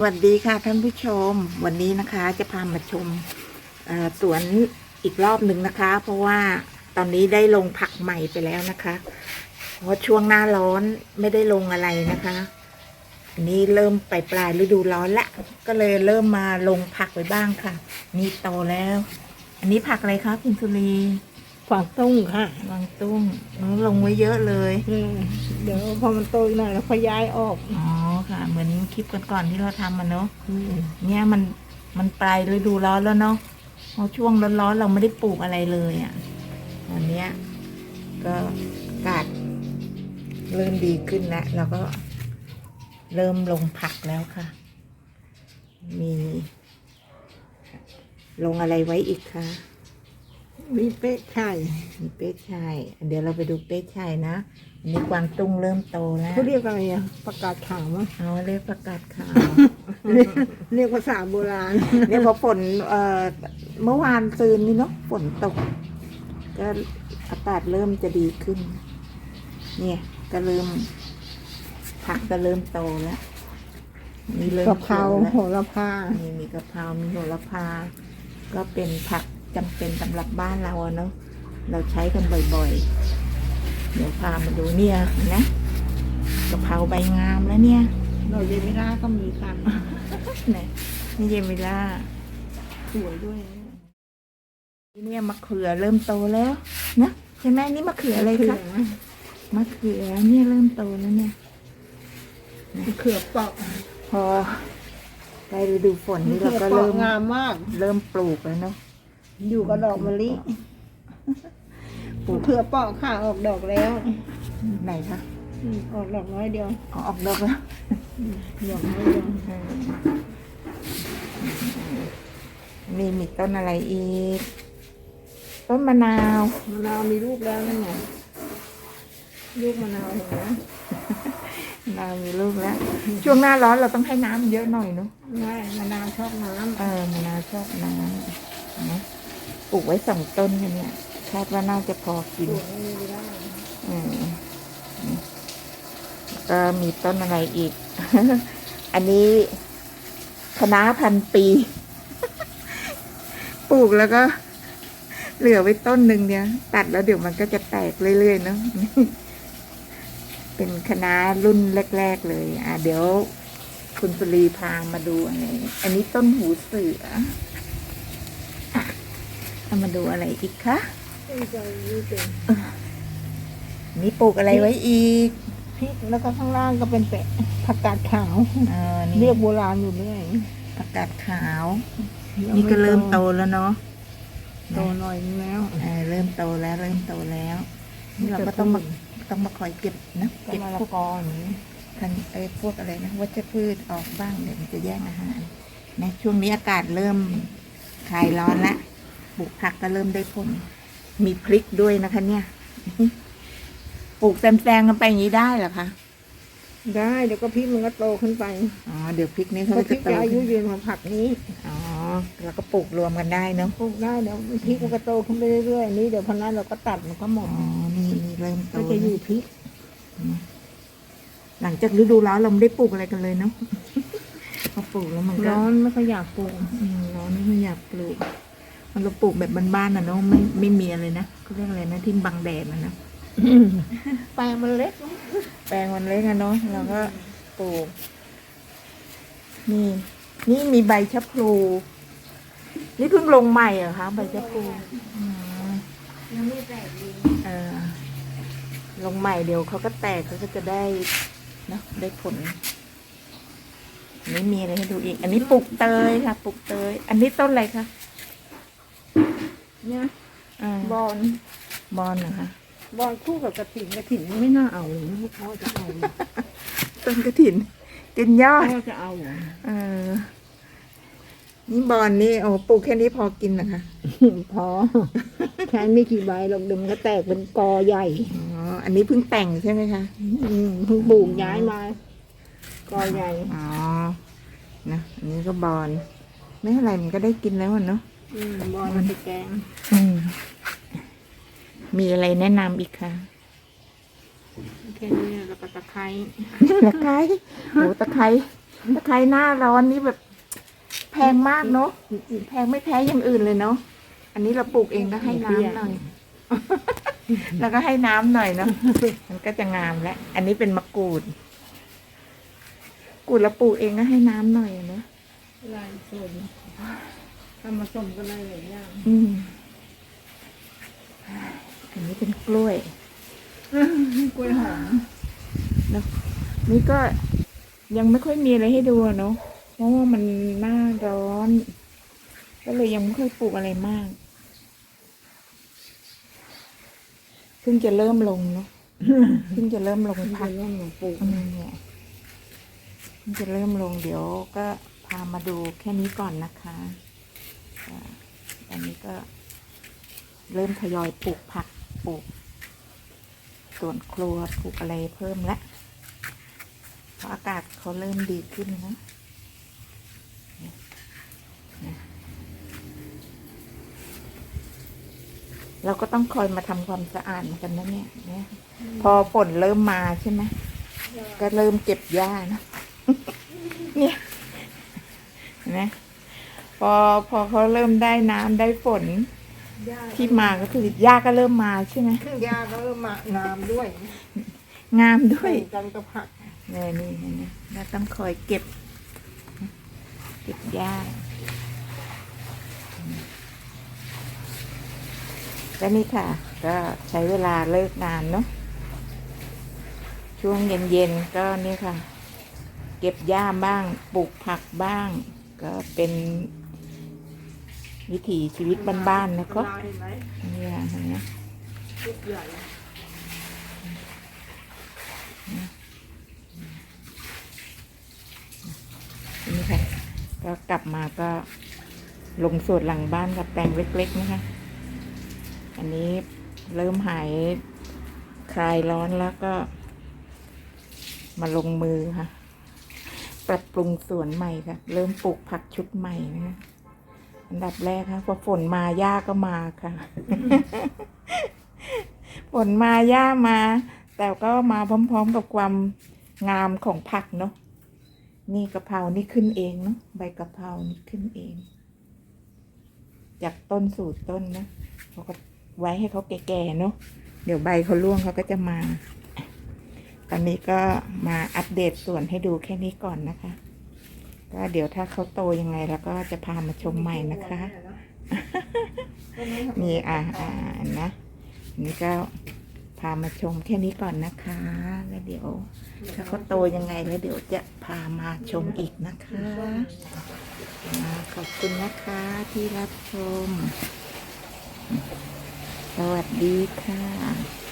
สวัสดีค่ะท่านผู้ชม วันนี้นะคะจะพามาชมสวนอีกรอบหนึ่งนะคะ เพราะว่าตอนนี้ได้ลงผักใหม่ไปแล้วนะคะเพราะช่วงหน้าร้อนไม่ได้ลงอะไรนะคะอันนี้เริ่มปลายปลายฤดูร้อนละก็เลยเริ่มมาลงผักไว้บ้างค่ะ นี่โตแล้ว อันนี้ผักอะไรคะคุณสุรี ฝากตุ้งค่ะวางตุ้งน้องลงไว้เยอะเลยอืมเดี๋ยวพอมันโตอีกหน่อยเราค่อยย้ายออกอ๋อค่ะ เหมือนคลิปก่อนๆที่เราทำมาเนาะอืมเนี่ยมันมันปลายฤดูร้อนแล้วเนาะเพราะช่วงร้อนๆเราไม่ได้ปลูกอะไรเลยอะ่ะตอนเนี้ยก็อากาศเริ่มดีขึ้นแล้วเราก็เริ่มลงผักแล้วค่ะ มี ลงอะไรไว้อีกคะ มีเป๊ะไข่มีเป๊ะชายเดี๋ยวเราไปดูเป๊ะชายนะอันนี้กวางตุ้งเริ่มโตแล้วเขาเรียกอะไรอะประกาศขาวมั้งเอาเรียกประกาศขาวเรียกเรียกภาษาโบราณเนี่ยพอฝนเอ่อเมื่อวานซืนนี่เนาะฝนตก ก็อากาศเริ่มจะดีขึ้น เนี่ยก็เริ่ม ผักก็เริ่มโตแล้วมีเริ่มกะเพราขียวแล้วโหระพามีมีกะเพรามีโหระพาก็เป็นผัก จำเป็นสำหรับบ้านเราอะเนาะเราใช้กันบ่อยๆ เดี๋ยวพามาดูเนี่ยเห็นะกะเพราใบงามแล้วเนี่ยเราเยมิล่าก็มีค่ะไหนนี่เยมิล่าสวยด้วยนี่เนี่ยมะเขือเริ่มโตแล้วนะใช่ไหมนี่มะเขืออะไรเขือคะมะเขือเนี่ยเริ่มโตแล้วเนี่ยเขือเปราะพอใกล้ฤดูฝนนี่เขืเราอก็เปราะเริ่มงามมาก เริ่มปลูกแล้วเนาะ อยู่กับดอกมะลิเขือเปราะค่ะออกดอกแล้วไหนคะอืมออกดอกน้อยเดียวอ๋อออกดอกแล้วอืมดอกน้อยเดียวเออมีมีต้นอะไรอีก ต้นมะนาวมะนาวมีลูกแล้วนั่นไงลูกมะนาวเห็นไหมมะนาวมีลูกแล้ว ช่วงหน้าร้อนเราต้องให้น้ำเยอะหน่อยเนาะง่ายมะนาวชอบน้ำ เออมะนาวชอบน้ำนะ ปลูกไว้สองต้นค่ะเนี่ยคาดว่าน่าจะพอกินอืมก็มีต้นอะไรอีก อันนี้คณะพันปี ปลูกแล้วก็ เหลือไว้ต้นหนึ่งเนี่ย ตัดแล้วเดี๋ยวมันก็จะแตกเรื่อยๆเนาะเป็นคณะรุ่นแรก ๆ เลย อะเดี๋ยวคุณสุรีพามาดูอะไรอันนี้ต้นหูเสือ เอามาดูอะไรอีกคะไม่ใจนี่เป็นนี่ปลูกอะไรไว้อีกพริกแล้วก็ข้างล่างก็เป็นแปะผักกาดขาวเออเรีนี่ยกโบราณอยู่เรื่อยผักกาดขาว นี่ก็เริ่มโตแล้วเนาะโตหน่อยนึงแล้วเออเริ่มโตแล้วเริ่มโตแล้วนี่เราก็ต้องมาต้องมาคอยเก็บนะก็เก็บมะละพวกกออย่างนี้พันไอ้พวกอะไรนะวัชพืชออกบ้างเดี๋ยวมันจะแย่งอาหารนะช่วงนี้อากาศเริ่มคลายร้อนแล้ว ปลูกผักก็เริ่มได้ผล มีพริกด้วยนะคะเนี่ย ปลูกแซมๆกันไปอย่างนี้ได้เหรอคะ ได้เดี๋ยวก็พริกมันก็โตขึ้นไปอ๋อ เดี๋ยวพริกนี้เพเขาราะก็พริจะกโตจะอายุขึ้นยืนกว่าผักนี้อ๋อ แล้วก็ปลูกรวมกันได้เนาะ ปลูกได้เดี๋ยวพริกมันก็โตขึ้นไปเรื่อยๆอันนี้เดี๋ยวพอนั้นเราก็ตัดมันก็หมอ๋ดอนี่นี่เริ่มโตก็จะอยู่พริกหลังจากฤดูร้อนเราไม่ได้ปลูกอะไรกันเลยเนาะ พอปลูกแล้วมันก็ร้อนไม่ค่อยอยากปลูกอืมร้อนไม่อยากปลูกมัน เราปลูกแบบบ้านๆนะเนาะไม่ไม่มีอะไรนะเขาเรียกอะไรนะที่บังแดดนะนะแปลงมันเล็ก แปลงมันเล็กอะเนาะเราก็ปลูกนี่นี่มีใบชะพลูนี่เพิ่งลงใหม่เหรอคะใบชะพลูยังไม่แตกดีเออลงใหม่เดี๋ยวเขาก็แตกเขาก็จะได้นะได้ผลอันนี้มีอะไรให้ดูอีก อันนี้ปลูกเตยค่ะปลูกเตย อันนี้ต้นอะไรคะ เนี่ยอ่าบอลบอนเหรอคะบอลคู่กับกระถิ่นกระถิ่นไม่น่าเอาเลยนะพ่อจะเอาเหรอต้นกระถินกินยอดพ่อจะเอาเหรอเออนี่บอนนี่โอ้ปลูกแค่นี้พอกินนะคะ พอแค่ไม่กี่ใบหรอกเดี๋ยวมันก็แตกเป็นกอใหญ่อ๋ออันนี้เพิ่งแต่งใช่ไหมคะอืมเพิ่งปลูกย้ายมา กอใหญ่ อ๋อนะอันนี้ก็บอนไม่เท่าไหร่มันก็ได้กินแล้วอะเนาะ อืมบอลมันไปแกงอืมมีอะไรแนะนำอีกคะแค่นี้แล้วก็ตะไคร้ตะไคร้โอ้ตะไคร้ตะไคร้หน้าร้อนนี่แบบ แพงมากเนาะแพงไม่แพ้อย่างอื่นเลยเนาะอันนี้เราปลูกเองก็ให้น้ำหน่อย แล้วก็ให้น้ำหน่อยเนาะมันก็จะงามแล้วอันนี้เป็นมะกรูดกรูดเราปลูกเองก็ให้น้ำหน่อยเนาะลายสน ทำมาสมกันหลายๆอย่างอืมอันนี้เป็นกล้วย กล้วยหอมนะนี่ก็ยังไม่ค่อยมีอะไรให้ดูอะเนาะเพราะว่ามันหน้าร้อน ก็เลยยังไม่ค่อยปลูกอะไรมากเพิ่งจะเริ่มลงเนาะเพิ่งจะเริ่มลงพัพันกร่มหลวงปู่อืมเนี่ยเพิ่งจะเริ่มลงเดี๋ยวก็พามาดูแค่นี้ก่อนนะคะ อ่าตอนนี้ก็เริ่มทยอยปลูกผักปลูกสวนครัวปลูกอะไรเพิ่มแล้วเพราะอากาศเขาเริ่มดีขึ้นนะเราก็ต้องคอยมาทำความสะอาดเหมือนกันนะเนี่ยเนี่ย พอฝนเริ่มมาใช่ไหมก็เริ่มเก็บหญ้านะ เนี่ยนะ พอพอเขาเริ่มได้น้ำได้ฝนย่าที่มาก็คือหญ้าก็เริ่มมาใช่ไหมย่าก็เริ่มมานามด้วยงามด้วยแข่งกันกับผักเนี่ยนี่เห็นไหมเราต้องคอยเก็บ เก็บหญ้าและนี่ค่ะ ก็ใช้เวลาเลิกงานเนาะช่วงเย็นๆก็นี่ค่ะ เก็บหญ้าบ้างปลูกผักบ้าง ก็เป็น วิถีชีวิตบ้านๆนะคะลายเห็นไหมนี่ค่ะเห็นไหมลูกใหญ่นี่ค่ะ ก็กลับมาก็ลงสวนหลังบ้านกับแปลงเล็ก ๆ นะคะ อันนี้เริ่มหายคลายร้อนแล้วก็ มาลงมือค่ะ ปรับปรุงสวนใหม่ค่ะ เริ่มปลูกผักชุดใหม่นะคะ อันดับแรกค่ะพอฝนมาหญ้าก็มาค่ะ ฝนมาหญ้ามา แต่ก็มาพร้อมๆกับความงามของผักเนาะนี่กะเพรานี่ขึ้นเองเนาะใบกะเพรานี่ขึ้นเอง จากต้นสู่ต้นนะเขาก็ไว้ให้เขาแก่ๆเนาะเดี๋ยวใบเขาร่วงเขาก็จะมา ตอนนี้ก็มาอัปเดตส่วนให้ดูแค่นี้ก่อนนะคะ ก็เดี๋ยวถ้าเขาโตยังไงแล้วก็จะพามาชมใหม่นะคะ นี่อ่าอ่านะอันนี่ก็พามาชมแค่นี้ก่อนนะคะ แล้วเดี๋ยว ถ้าเขาโตยังไงแล้วเดี๋ยวจะพามาชมอีกนะคะอ่าขอบคุณนะคะที่รับชม สวัสดีค่ะ